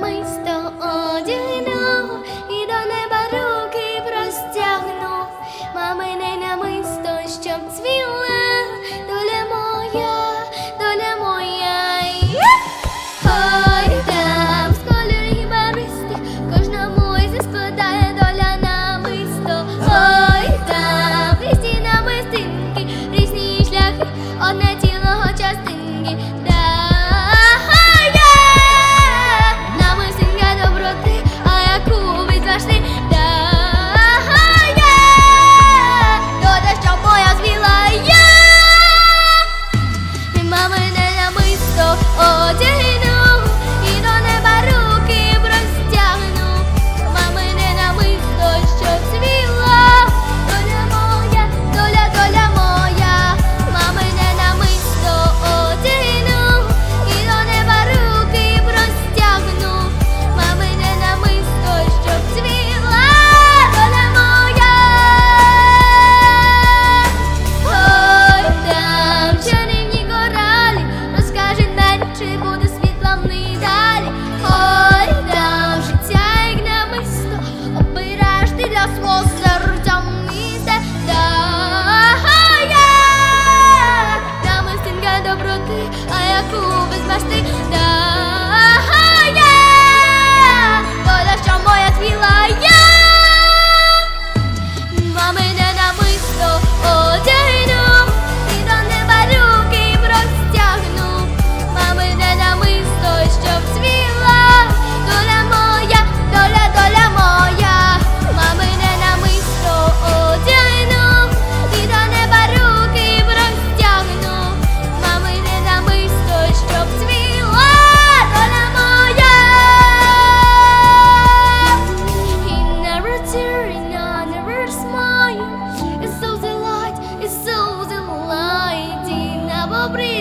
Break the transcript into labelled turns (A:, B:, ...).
A: намисто одягну і до неба руки простягну, мамине намисто, щоб цвіла доля моя, доля моя, Ой, там з кольорів баристи, кожному зі спадає доля намисто, ой там різні намистинки, різні шляхи, одне ті. добрий.